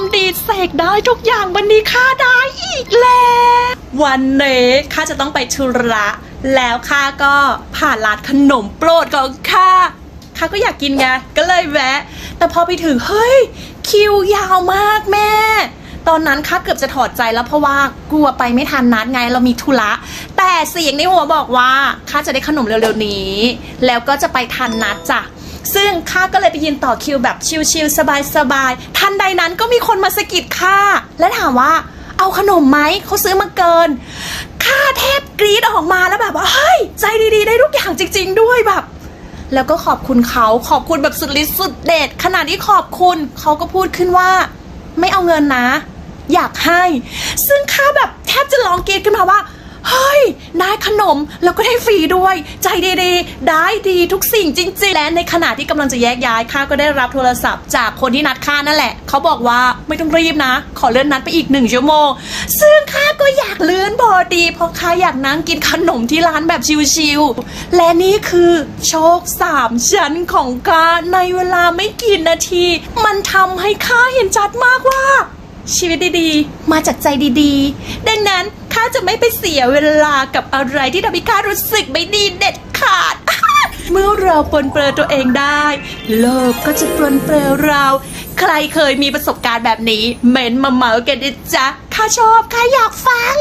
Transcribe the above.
มณ์ดีเสกได้ทุกอย่างวันนี้ข้าได้อีกแล้ว วันนี้ข้าจะต้องไปธุระแล้วข้าก็ผ่านร้านขนมโปรดของข้าข้าก็อยากกินไงก็เลยแวะ แต่พอไปถึงเฮ้ย คิวยาวมากแม่ ตอนนั้นข้าเกือบจะถอดใจแล้วเพราะว่ากลัวไปไม่ทันนัดไงเรามีธุระแต่เสียงในหัวบอกว่าข้าจะได้ขนมเร็วๆนี้ แล้วก็จะไปทันนัดจ้ะ ซึ่งข้าก็เลยไปยืนต่อคิวแบบชิลๆสบายๆทันใดนั้นก็มีคนมาสะกิดข้าและถามว่าเอาขนมไหมเขาซื้อมาเกินข้าแทบกรี๊ดออกมาแล้วแบบว่าเฮ้ยใจดีๆ ได้ทุกอย่างจริง ๆ ด้วยแบบ แล้วก็ขอบคุณเขาขอบคุณแบบสุดฤทธิ์สุดเด็ดขนาดที่ขอบคุณเขาก็พูดขึ้นว่า ไม่เอาเงินนะ อยากให้ ซึ่งข้าแบบแทบจะร้องกรีดขึ้นมาว่า ย ได้ขนมแล้วก็ได้ฟรีด้วย ใจดีๆ ได้ดีทุกสิ่งจริงๆ และในขณะที่กำลังจะแยกย้ายข้าก็ได้รับโทรศัพท์ จากคนที่นัดข้านั่นแหละ เขาบอกว่าไม่ต้องรีบนะ ขอเลื่อนนัดไปอีกหนึ่งชั่วโมง ซึ่งข้าก็อยากเลื่อนพอดี เพราะข้าอยากนั่งกินขนมที่ร้านแบบชิลๆและนี่คือโชคสามชั้นของข้าในเวลาไม่กี่นาที มันทำให้ข้าเห็นชัดมากว่า ชีวิตดีๆ มาจากใจดีๆ ดังนั้นข้าจะไม่ไปเสียเวลากับอะไรที่ทำให้ข้ารู้สึกไม่ดีเด็ดขาด เมื่อเราปลนเปลือตัวเองได้ โลกก็จะปลนเปลือเรา ใครเคยมีประสบการณ์แบบนี้ เม้นมาเมากันดิจ๊ะข้าชอบข้าอยากฟัง